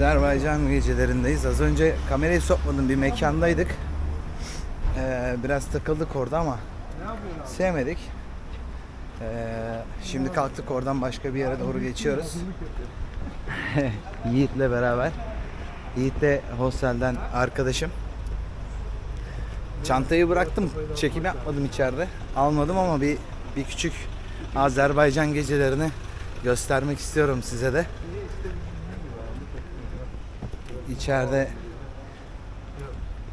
Azerbaycan gecelerindeyiz. Az önce kamerayı sokmadım bir mekandaydık. Ee, biraz takıldık orada ama sevmedik. Ee, şimdi kalktık oradan başka bir yere doğru geçiyoruz. Yiğit'le beraber. Yiğit de hostelden arkadaşım. Çantayı bıraktım. Çekim yapmadım içeride. Almadım ama bir bir küçük Azerbaycan gecelerini göstermek istiyorum size de. İçeride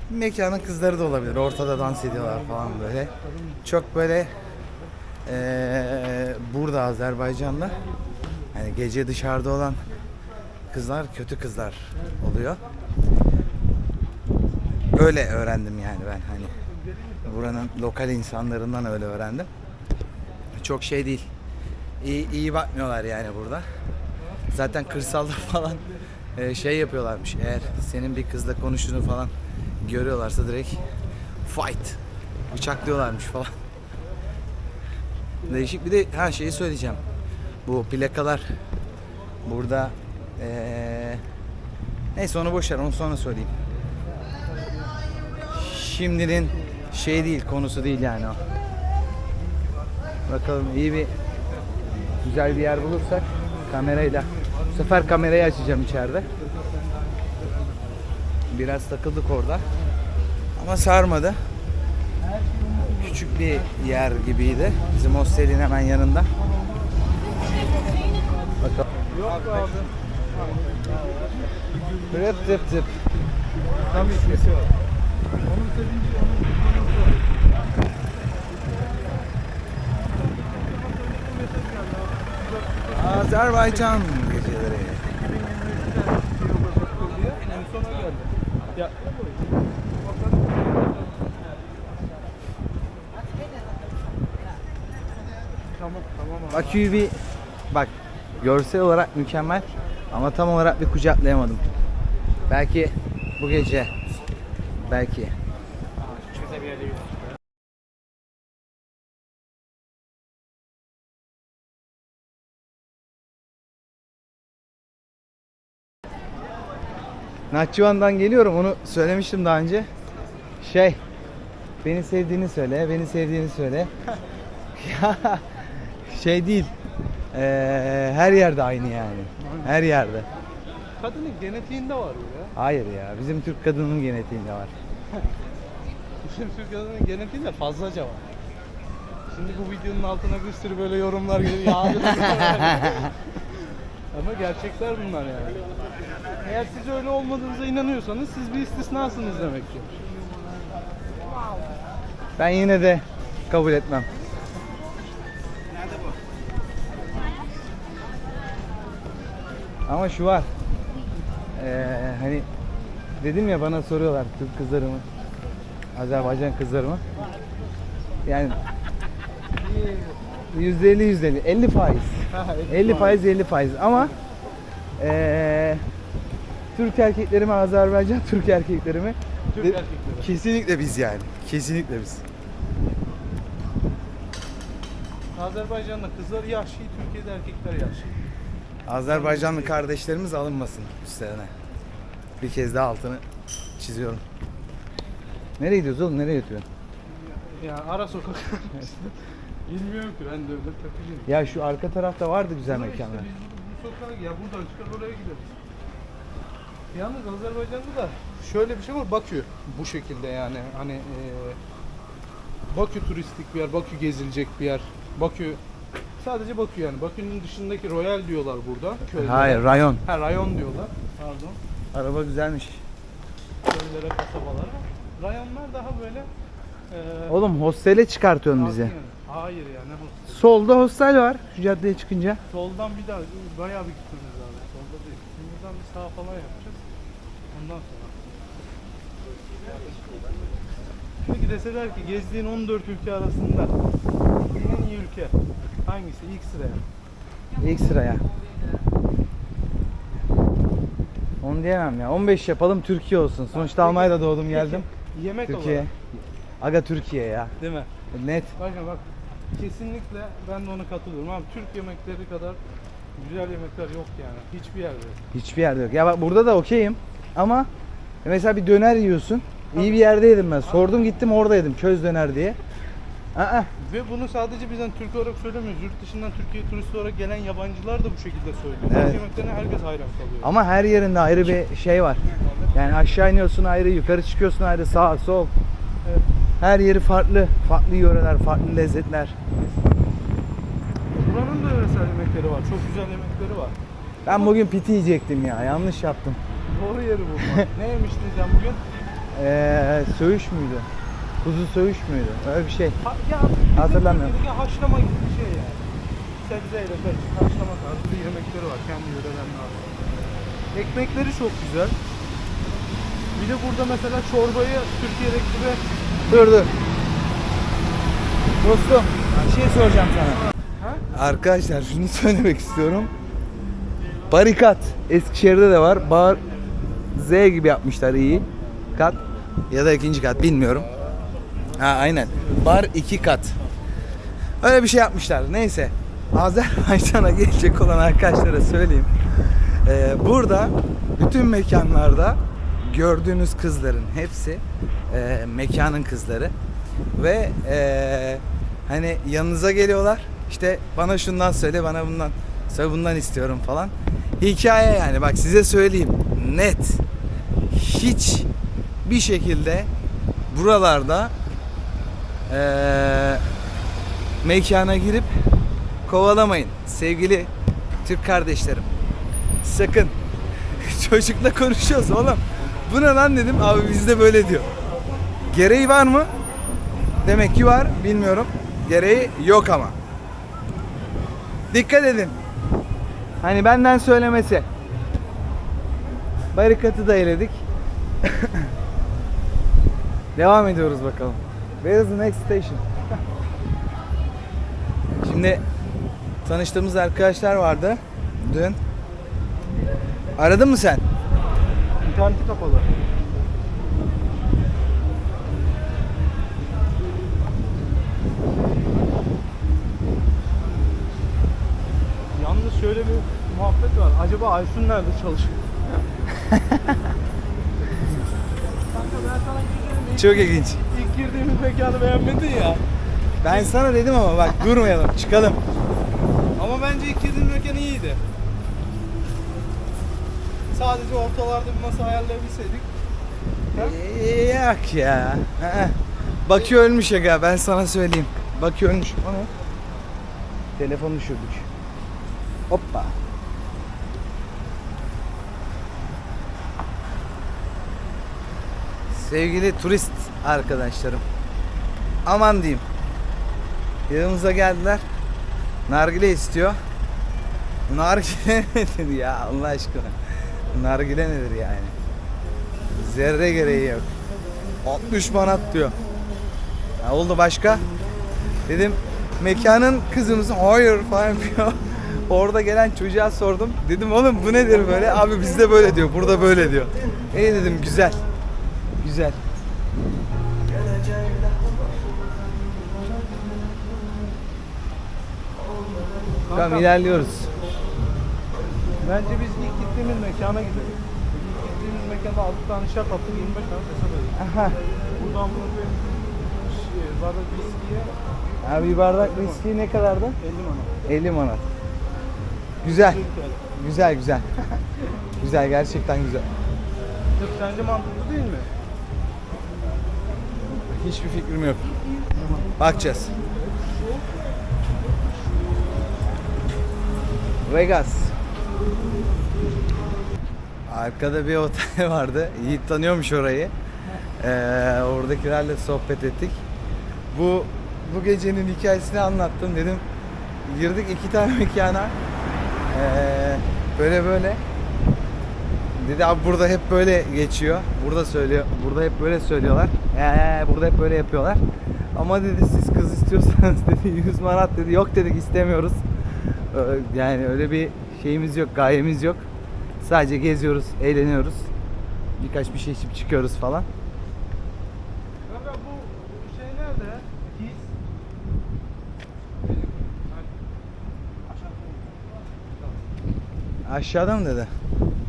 mekanın kızları da olabilir. Ortada dans ediyorlar falan böyle. Çok böyle eee, burada Azerbaycan'da hani gece dışarıda olan kızlar kötü kızlar oluyor. Öyle öğrendim yani ben hani buranın lokal insanlarından öyle öğrendim. Çok şey değil. İyi, iyi bakmıyorlar yani burada. Zaten kırsalda falan e, şey yapıyorlarmış. Eğer senin bir kızla konuştuğunu falan görüyorlarsa direkt fight bıçaklıyorlarmış falan. Değişik bir de her şeyi söyleyeceğim. Bu plakalar burada eee neyse onu boş ver onu sonra söyleyeyim. Şimdinin şey değil konusu değil yani o. Bakalım iyi bir güzel bir yer bulursak kamerayla bu sefer kamerayı açacağım içeride. Biraz takıldık orada. Ama sarmadı. Küçük bir yer gibiydi. Bizim hostelin hemen yanında. Bakalım. Yok be abi. Tıp tıp. Tam ismisi var. Onun sevinci. Azerbaycan geceleri. En sona geldi. Ya. Bakü'yü bir bak görsel olarak mükemmel ama tam olarak bir kucaklayamadım. Belki bu gece belki Nahçıvan'dan geliyorum onu söylemiştim daha önce. Şey beni sevdiğini söyle, beni sevdiğini söyle. Ya, şey değil. Eee, her yerde aynı yani. Her yerde. Kadının genetiğinde var bu ya. Hayır ya. Bizim Türk kadının genetiğinde var. Bizim Türk kadının genetiğinde fazlaca var. Şimdi bu videonun altına bir sürü böyle yorumlar geliyor. Ama gerçekler bunlar yani. Eğer siz öyle olmadığınıza inanıyorsanız siz bir istisnasınız demek ki. Ben yine de kabul etmem. Ama şu var. Eee, hani dedim ya bana soruyorlar Türk kızları mı? Azerbaycan kızları mı? Yani yüzde elli yüzde elli. 50 faiz. 50 faiz 50 faiz ama eee Türk erkekleri mi Azerbaycan Türk erkekleri mi? Türk De- erkekleri. Kesinlikle biz yani. Kesinlikle biz. Azerbaycan'da kızlar yaşlı, Türkiye'de erkekler yaşlı. Azerbaycanlı kardeşlerimiz alınmasın üstlerine. Bir kez daha altını çiziyorum. Nereye gidiyoruz oğlum? Nereye yatıyorsun? Ya ara sokak. Bilmiyorum ki ben de öyle takılayım. Ya şu arka tarafta vardı güzel Ama mekanlar. Işte biz bu, bu sokağa ya buradan çıkar oraya gideriz. Yalnız Azerbaycan'da da şöyle bir şey var Bakü bu şekilde yani hani eee Bakü turistik bir yer, Bakü gezilecek bir yer. Bakü sadece Bakü yani. Bakü'nün dışındaki Royal diyorlar burada. köylere. Hayır, rayon. Ha rayon diyorlar. Pardon. Araba güzelmiş. Köylere, kasabalara. Rayonlar daha böyle eee Oğlum hostele çıkartıyorsun bizi. yani. Hayır ya ne hosteli. Solda hostel var şu caddeye çıkınca. Soldan bir daha bayağı bir gitmemiz lazım. Solda değil. Şimdi buradan bir sağ falan yapacağız. Ondan sonra. Peki deseler ki gezdiğin 14 ülke arasında en iyi ülke hangisi? İlk sıraya. İlk sıraya. Onu diyemem ya. 15 yapalım Türkiye olsun. Sonuçta Almanya'da doğdum geldim. Peki, yemek Türkiye. olarak Aga Türkiye ya. değil mi? Net. Bakın bak kesinlikle ben de ona katılıyorum. Abi Türk yemekleri kadar Güzel yemekler yok yani. Hiçbir yerde. Hiçbir yerde yok. Ya bak burada da okeyim ama mesela bir döner yiyorsun. İyi bir yerde yedim ben. Sordum gittim orada yedim köz döner diye. Aa, Ve bunu sadece bizden Türk olarak söylemiyoruz. Yurt dışından Türkiye'ye turist olarak gelen yabancılar da bu şekilde söylüyor. Evet. Evet. Yemeklerine herkes hayran kalıyor. ama her yerinde ayrı bir şey var. Yani aşağı iniyorsun ayrı, yukarı çıkıyorsun ayrı, sağ, sol. Evet. Her yeri farklı. Farklı yöreler, farklı lezzetler. Buranın da özel yemekleri var. Çok güzel yemekleri var. Ben bugün piti yiyecektim ya. Yanlış yaptım. Doğru yeri bulmak. ne yemiştin sen bugün? Ee, söğüş müydü? Kuzu söğüş müydü? Öyle bir şey. Ha, ya Hatırlamıyorum. Türkiye'deki haşlama gibi bir şey yani. Sebzeyle karışık haşlama tarzı yemekleri var. Kendi yörelerine ait. Ekmekleri çok güzel. Bir de burada mesela çorbayı Türkiye'deki gibi Dur dur. Dostum bir şey soracağım sana. Ha? Arkadaşlar şunu söylemek istiyorum. Barikat Eskişehir'de de var. Bar Z gibi yapmışlar iyi. Kat ya da ikinci kat bilmiyorum. Ha aynen. Bar iki kat. Öyle bir şey yapmışlar. Neyse. Azerbaycan'a gelecek olan arkadaşlara söyleyeyim. Ee, burada bütün mekanlarda gördüğünüz kızların hepsi e, mekanın kızları ve e, hani yanınıza geliyorlar işte bana şundan söyle bana bundan söyle bundan istiyorum falan. Hikaye yani bak size söyleyeyim net. Hiç bir şekilde buralarda e, mekana girip kovalamayın sevgili Türk kardeşlerim. Sakın. Çocukla konuşuyoruz oğlum bu ne lan dedim. Abi bizde böyle diyor. Gereği var mı? Demek ki var. Bilmiyorum. Gereği yok ama. Dikkat edin. Hani benden söylemesi. Barikatı da eledik. Devam ediyoruz bakalım. Where is the next station? Şimdi tanıştığımız arkadaşlar vardı dün. Aradın mı sen interneti kapalı. Yalnız şöyle bir muhabbet var. Acaba Aysun nerede çalışıyor? Çok ilginç İlk girdiğimiz mekanı beğenmedin ya. Ben sana dedim ama bak durmayalım çıkalım. Ama bence ilk girdiğimiz mekan iyiydi. Sadece ortalarda bir masa ayarlayabilseydik. Ha? Yok ya. Bakü ölmüş aga ben sana söyleyeyim. Bakü ölmüş. O ne? Telefonu düşürdük. Hoppa. Sevgili turist arkadaşlarım. Aman diyeyim. Yanımıza geldiler. Nargile istiyor. Nargile nedir ya Allah aşkına? Nargile nedir yani? Zerre gereği yok. 60 manat diyor. Ya oldu başka? Dedim mekanın kızımız hayır falan yapıyor. Orada gelen çocuğa sordum. Dedim oğlum bu nedir böyle? Abi bizde böyle diyor. Burada böyle diyor. İyi dedim güzel. Güzel. Tamam ilerliyoruz. Bence biz ilk gittiğimiz mekana gidelim. İlk gittiğimiz mekanda 6 tane şat attık 25 tane hesap. Aha. Buradan bunu bir şey, bardak viskiye Abi bir bardak viski ne kadardı? 50 manat. 50 manat. Güzel. Güzel güzel. güzel gerçekten güzel. Yok, Sence mantıklı değil mi? Hiçbir fikrim yok. Bakacağız. Vegas. Arkada bir otel vardı. Yiğit tanıyormuş orayı. Ee, oradakilerle sohbet ettik. Bu bu gecenin hikayesini anlattım dedim. Girdik iki tane mekana. Ee, böyle böyle. Dedi abi burada hep böyle geçiyor. Burada söylüyor. Burada hep böyle söylüyorlar. Ee, burada hep böyle yapıyorlar. Ama dedi siz kız istiyorsanız dedi 100 manat dedi. Yok dedik istemiyoruz. Yani öyle bir şeyimiz yok, gayemiz yok. Sadece geziyoruz, eğleniyoruz. Birkaç bir şey içip çıkıyoruz falan. Kanka bu şey nerede? His. Aşağı. Aşağıda mı dedi?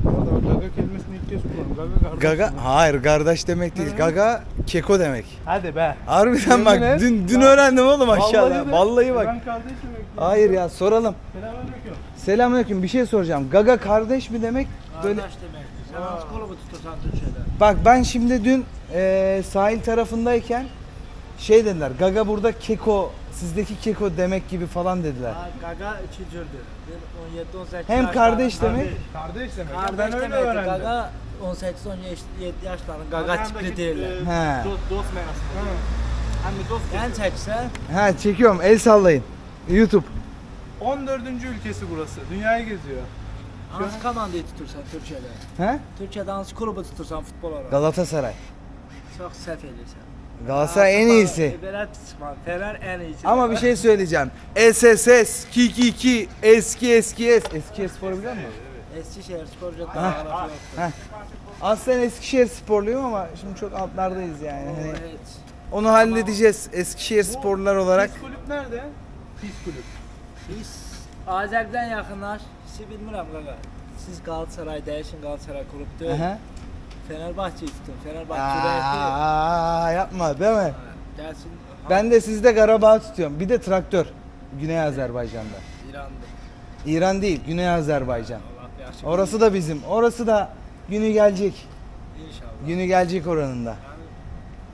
Orada gaga kelimesini ilk kez kullandım. Gaga kardeş. Gaga hayır kardeş demek değil. Gaga keko demek. Hadi be. Harbiden bak Yemin et. dün dün Bak. öğrendim oğlum aşağıda. de. Vallahi bak. Ben kardeşim bekliyorum. Hayır ya soralım. Selamünaleyküm. Bir şey soracağım. Gaga kardeş mi demek? Böyle Kardeş demektir. Sen az kolu mu tutursan Türkçe'de? Bak ben şimdi dün eee, sahil tarafındayken şey dediler. Gaga burada keko, sizdeki keko demek gibi falan dediler. Ha, Gaga üçüncüdür. Bir 17-18 Hem yaşlarında- kardeş demek. Kardeş demek. Kardeş ben öyle demektir. öğrendim. Gaga 18-17 yaşlarında gaga tipli değiller. He. Dost meyası. Hem de dost Gen çekse Ha çekiyorum. El sallayın. YouTube. 14. ülkesi burası. Dünyayı geziyor. hangi komandayı tutursan Türkçe'de? He? Türkçe'de hangi kulübü tutursan futbol olarak? Galatasaray. Çok sef edirsən. Galatasaray en iyisi. Fener en iyisi. Ama bir şey söyleyeceğim. SSS, Kiki ki, eski eski es. Eski spor biliyor musun? Eskişehir sporcu dağılır yoktur. Heh. Aslen Eskişehir sporluyum ama şimdi çok altlardayız yani. Hani Evet. onu halledeceğiz Eskişehir sporlular olarak. Pis kulüp nerede? Pis kulüp. Biz Azərbaycan yaxınlar, sizi bilmirəm qaqa. Siz Galatasaray dəyişin Galatasaray klubdur. Aha. Fenerbahçe ürəkli. Aa, yapma değil mi? Gəlsin. Ben de sizde Karabağ tutuyorum. Bir de traktör. Güney Azerbaycan'da. İrandır. İran değil, Güney Azerbaycan. Allah yaxşı. Orası da bizim. Orası da günü gelecek. İnşallah. Günü gelecek oranında.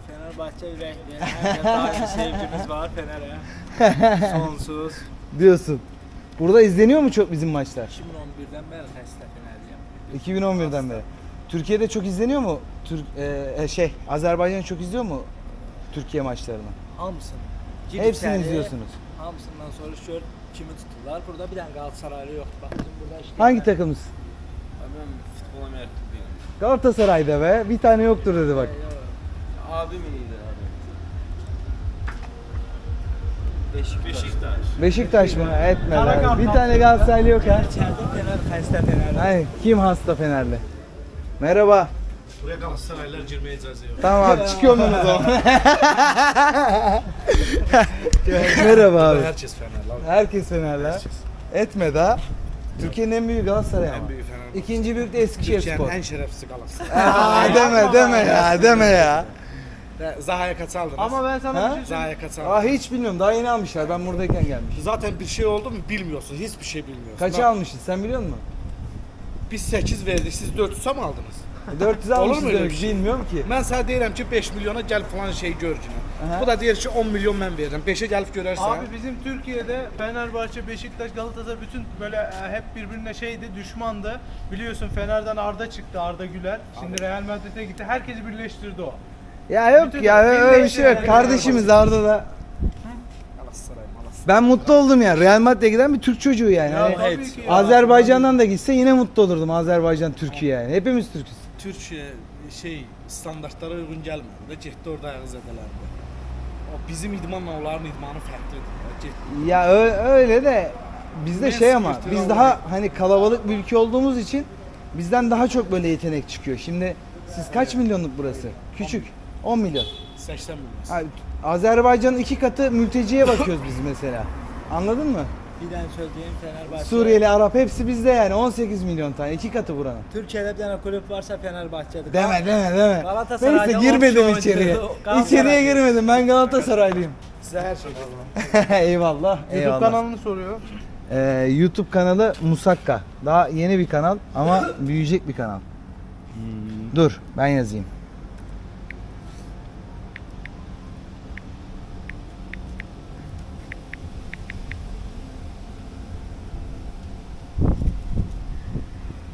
Fenerbahçe ürəkli. Hər daim sevgimiz var Fener'e. Sonsuz. Diyorsun. Burada izleniyor mu çok bizim maçlar? 2011'den bəri xəstə Fenerliyəm. 2011'den beri. Türkiye'de çok izleniyor mu? Türk e, e, şey Azerbaycan çok izliyor mu Türkiye maçlarını? Hamısını. Hepsini izliyorsunuz. Hamısından soruş gör kimi tuturlar. Burada bir dənə Galatasaraylı yoxdur. Bax bizim burada işte. Hangi takımız? Ben futbola meraklı değilim. Galatasaray'da be. Bir tane yoktur dedi bak. Abim iyiydi abi. Beşiktaş. Beşiktaş. Beşiktaş mı? Etme Kara be. Kartal. Bir tane Galatasaraylı yok ha. İçeride Fener xəstə Fenerli. Hayır. Kim hasta Fenerli? Merhaba. Buraya Galatasaraylılar girmeye icazı yok. Tamam abi çıkıyorum ben o zaman. Merhaba abi. Herkes Fenerli abi. Herkes Fenerli ha. Etme daha. Türkiye'nin en büyük Galatasaray ama. En büyük Fener. İkinci büyük de Eskişehir Türkiye'nin Spor. en şerefsiz Galatasaray. Aa, deme deme ya deme ya. Zaha'ya kaç aldınız? Ama ben sana Ha? bir şey söyleyeyim. Zaha'ya kaç aldınız? Aa hiç bilmiyorum daha yeni almışlar ben buradayken gelmiş. Zaten bir şey oldu mu bilmiyorsun. Hiçbir şey bilmiyorsun. Kaça Bak, almışız sen biliyor musun? Biz 8 verdik. Siz 400'e mi aldınız? 400 Olur almışız mu öyle demek bir şey? bilmiyorum ki. Ben sana deyirəm ki 5 milyona gel falan şey gör günü. Aha. Bu da deyir ki 10 milyon ben veririm. 5'e gelip görersen. Abi bizim Türkiye'de Fenerbahçe, Beşiktaş, Galatasaray bütün böyle e, hep birbirine şeydi, düşmandı. Biliyorsun Fener'den Arda çıktı, Arda Güler. Şimdi Real Madrid'e gitti. Herkesi birleştirdi o. Ya yok Bütün ya öyle bir şey yok. Kardeşimiz Arda da. Ben mutlu oldum ya. Real Madrid'e giden bir Türk çocuğu yani. Ya Hani ya. Azerbaycan'dan da gitse yine mutlu olurdum. Azerbaycan Türkiye yani. Hepimiz Türk'üz. Türkiye şey standartlara uygun gəlmədi də getdi orada ayaq zədələndi. O bizim idmanla onların idmanı fərqlidir. Getdi. Ya ö- öyle de bizde Messi şey ama biz daha hani kalabalık bir ülke olduğumuz için bizden daha çok böyle yetenek çıkıyor. Şimdi siz kaç milyonluk burası? Küçük. 10 milyon. 80 milyon. Ha, Azerbaycan'ın iki katı mülteciye bakıyoruz biz mesela. Anladın mı? Bir dənə söz deyim Fenerbahçe. Suriyeli, Arap hepsi bizde yani 18 milyon tane. iki katı buranın. Türkiye'de bir dənə kulüp varsa Fenerbahçe'dir. Deme deme deme. Galatasaray'da Neyse girmedim içeriye. İçeriye girmedim. Ben Galatasaraylıyım. Sizə hər şey var. eyvallah. YouTube eyvallah. kanalını soruyor. Ee, YouTube kanalı Musakka. Daha yeni bir kanal ama büyüyecek bir kanal. Dur ben yazayım.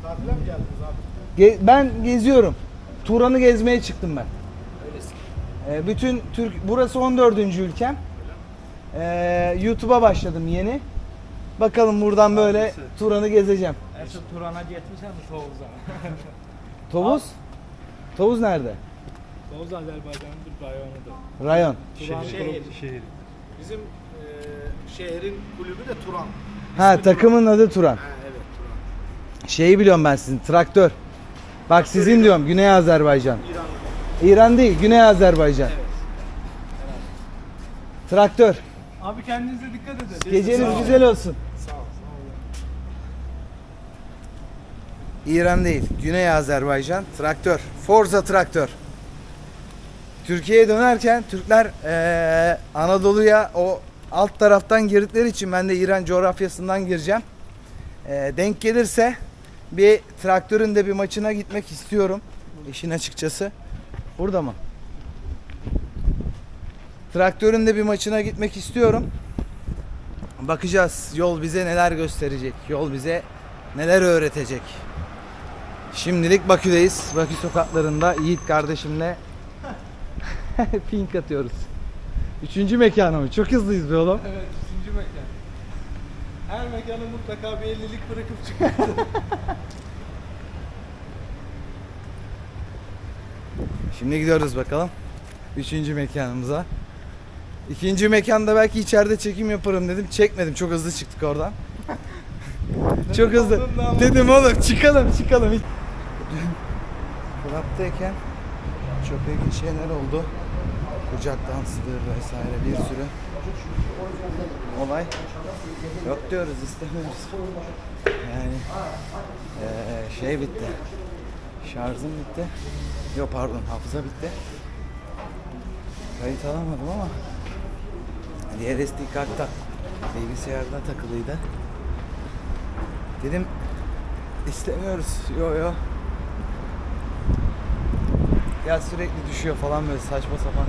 Tatile mi gəldiniz abi? Ge- ben geziyorum. Turan'ı gezmeye çıktım ben. Öylesin. Ee, bütün Türk burası 14. ülkem. Ee, YouTube'a başladım yeni. Bakalım buradan böyle Turan'ı gezeceğim. Əsl Turana getmişəm Tovuz'a. Tovuz? Tovuz nerede? Tovuz Azərbaycanın bir rayonudur. Rayon. Turan Şehir. Şehir. Bizim e, şehrin kulübü de Turan. Ha takımın adı Turan. Ha, evet Turan. Şeyi biliyorum ben sizin traktör. Bak sizin diyorum Güney Azerbaycan. İranlı. İran değil Güney Azerbaycan. Evet. Traktör. Abi kendinize dikkat edin. Geceniz Sağ güzel olsun. Sağ ol. Sağ ol. İran değil, Güney Azerbaycan traktör. Forza traktör. Türkiye'ye dönerken Türkler eee, Anadolu'ya o alt taraftan girdikleri için ben de İran coğrafyasından gireceğim. Eee, denk gelirse bir traktörün de bir maçına gitmek istiyorum. İşin açıkçası. Burada mı? Traktörün de bir maçına gitmek istiyorum. Bakacağız yol bize neler gösterecek. Yol bize neler öğretecek. Şimdilik Bakü'deyiz. Bakü sokaklarında Yiğit kardeşimle pink atıyoruz. Üçüncü mekanı Çok hızlıyız be oğlum. Evet, üçüncü mekan. Her mekana mutlaka bir 50'lik bırakıp çıkıyor. Şimdi gidiyoruz bakalım. Üçüncü mekanımıza. İkinci mekanda belki içeride çekim yaparım dedim. Çekmedim. Çok hızlı çıktık oradan. Çok hızlı. Dedim oğlum çıkalım çıkalım. Klaptayken çöpe şeyler oldu. Kucak dansıdır vesaire bir sürü olay. Yok diyoruz istemiyoruz. Yani eee, şey bitti. Şarjım bitti. Yok pardon hafıza bitti. Kayıt alamadım ama diğer SD kartta bilgisayarda takılıydı. Dedim istemiyoruz. Yo yo. Ya sürekli düşüyor falan böyle saçma sapan